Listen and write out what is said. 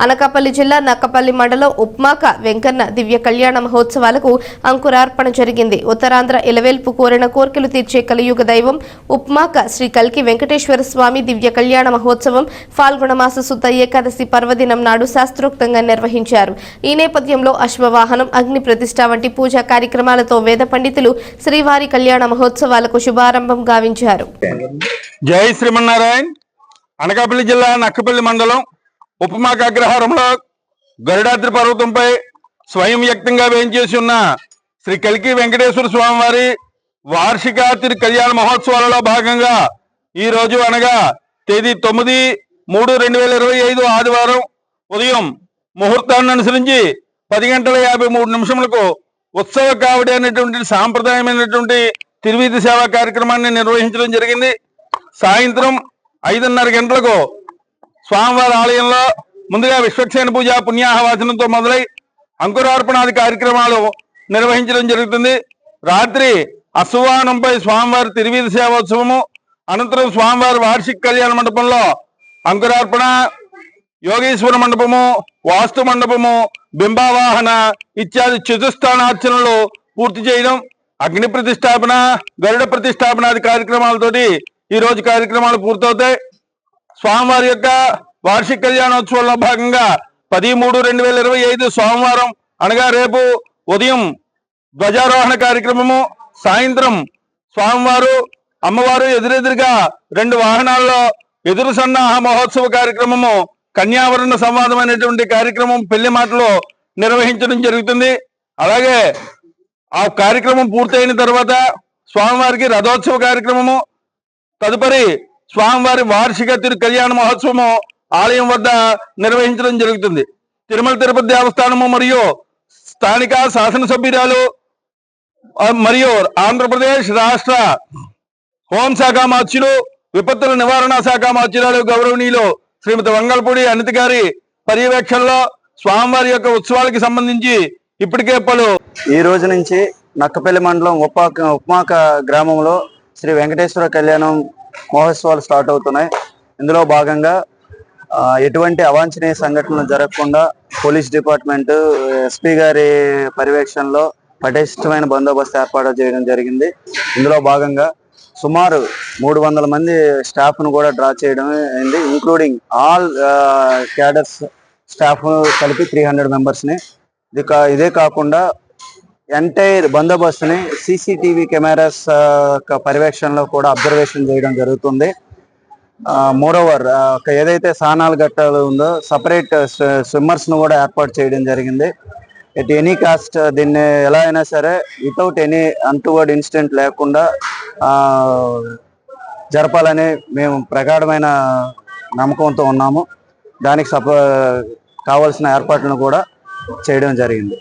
అనకాపల్లి జిల్లా నక్కపల్లి మండలం ఉప్మాక వెంకన్న దివ్య కళ్యాణ మహోత్సవాలకు అంకురార్పణ జరిగింది. ఉత్తరాంధ్ర ఇలవేల్పు కోరిన కోర్కెలు తీర్చే కలియుగ దైవం ఉప్మాక శ్రీ కల్కి వెంకటేశ్వర స్వామి దివ్య కళ్యాణ మహోత్సవం ఫాల్గుణమాస శుద్ధ ఏకాదశి పర్వదినం నాడు శాస్త్రోక్తంగా నిర్వహించారు. ఈ నేపథ్యంలో అశ్వవాహనం అగ్ని ప్రతిష్ట వంటి పూజా కార్యక్రమాలతో వేద పండితులు శ్రీవారి కళ్యాణ మహోత్సవాలకు శుభారంభం గావించారు. జై శ్రీమన్నారాయణ. అనకాపల్లి జిల్లా నక్కపల్లి మండలం ఉపమాకాగ్రహారంలో గరుడాద్రి పర్వతంపై స్వయం వ్యక్తంగా వేయించేసి ఉన్న శ్రీ కలికి వెంకటేశ్వర స్వామి వారి వార్షిక తిరు కళ్యాణ మహోత్సవాలలో భాగంగా ఈ రోజు అనగా తేదీ తొమ్మిది మూడు రెండు వేల ఇరవై ఐదు ఆదివారం ఉదయం ముహూర్తాన్ని అనుసరించి పది గంటల యాభై మూడు నిమిషములకు ఉత్సవ కావడి అనేటువంటి సాంప్రదాయమైనటువంటి తిరువీధి సేవా కార్యక్రమాన్ని నిర్వహించడం జరిగింది. సాయంత్రం ఐదున్నర గంటలకు స్వామివారి ఆలయంలో ముందుగా విశ్వక్సేన పూజ పుణ్యాహవాచనంతో మొదలై అంకురార్పణాది కార్యక్రమాలు నిర్వహించడం జరుగుతుంది. రాత్రి అశ్వవాహనంపై స్వామివారి తిరువీధి సేవోత్సవము అనంతరం స్వామివారి వార్షిక కళ్యాణ మండపంలో అంకురార్పణ యోగేశ్వర మండపము వాస్తు మండపము బింబావాహన ఇత్యాది చతుస్థానార్చనలు పూర్తి చేయడం అగ్ని ప్రతిష్టాపన గరుడ ప్రతిష్టాపనాది కార్యక్రమాలతోటి ఈ రోజు కార్యక్రమాలు పూర్తవుతాయి. స్వామివారి యొక్క వార్షిక కళ్యాణోత్సవంలో భాగంగా పది మూడు రెండు వేల ఇరవై ఐదు సోమవారం అనగా రేపు ఉదయం ధ్వజారోహణ కార్యక్రమము సాయంత్రం స్వామివారు అమ్మవారు ఎదురెదురుగా రెండు వాహనాల్లో ఎదురు సన్నాహ మహోత్సవ కార్యక్రమము కన్యావరణ సంవాదమైనటువంటి కార్యక్రమం పెళ్ళి మాటలో నిర్వహించడం జరుగుతుంది. అలాగే ఆ కార్యక్రమం పూర్తయిన తర్వాత స్వామివారికి రథోత్సవ కార్యక్రమము తదుపరి స్వామివారి వార్షిక తిరు కళ్యాణ మహోత్సవము ఆలయం వద్ద నిర్వహించడం జరుగుతుంది. తిరుమల తిరుపతి దేవస్థానము మరియు స్థానిక శాసనసభ్యురాలు మరియు ఆంధ్రప్రదేశ్ రాష్ట్ర హోంశాఖ మార్చులు విపత్తుల నివారణ శాఖ మార్చురాలు గౌరవనీయులు శ్రీమతి వంగల్పూడి అనిత గారి పర్యవేక్షణలో స్వామివారి యొక్క ఉత్సవాలకి సంబంధించి ఇప్పటికే పలు ఈ రోజు నుంచి నక్కపల్లి మండలం ఉప్మాక ఉప్మాక గ్రామంలో శ్రీ వెంకటేశ్వర కళ్యాణం మహోత్సవాలు స్టార్ట్ అవుతున్నాయి. ఇందులో భాగంగా ఎటువంటి అవాంఛనీయ సంఘటనలు జరగకుండా పోలీస్ డిపార్ట్మెంట్ ఎస్పీ గారి పర్యవేక్షణలో పటిష్టమైన బందోబస్తు ఏర్పాటు చేయడం జరిగింది. ఇందులో భాగంగా సుమారు మూడు వందల మంది స్టాఫ్ను కూడా డ్రా చేయడం అయింది. ఇంక్లూడింగ్ ఆల్ క్యాడర్స్ స్టాఫ్ కలిపి త్రీ హండ్రెడ్ మెంబర్స్ని. ఇది కా- ఇదే కాకుండా ఎంటైర్ బందోబస్తుని సీసీటీవీ కెమెరాస్ పర్యవేక్షణలో కూడా అబ్జర్వేషన్ చేయడం జరుగుతుంది. మోరోవర్ ఏదైతే సానాలు గట్టాలు ఉందో సపరేట్ స్విమ్మర్స్ను కూడా ఏర్పాటు చేయడం జరిగింది. ఎట్ ఎనీ కాస్ట్ దీన్ని ఎలా అయినా సరే వితౌట్ ఎనీ అంటువర్డ్ ఇన్సిడెంట్ లేకుండా జరపాలని మేము ప్రగాఢమైన నమ్మకంతో ఉన్నాము. దానికి సప కావాల్సిన ఏర్పాట్లను కూడా చేయడం జరిగింది.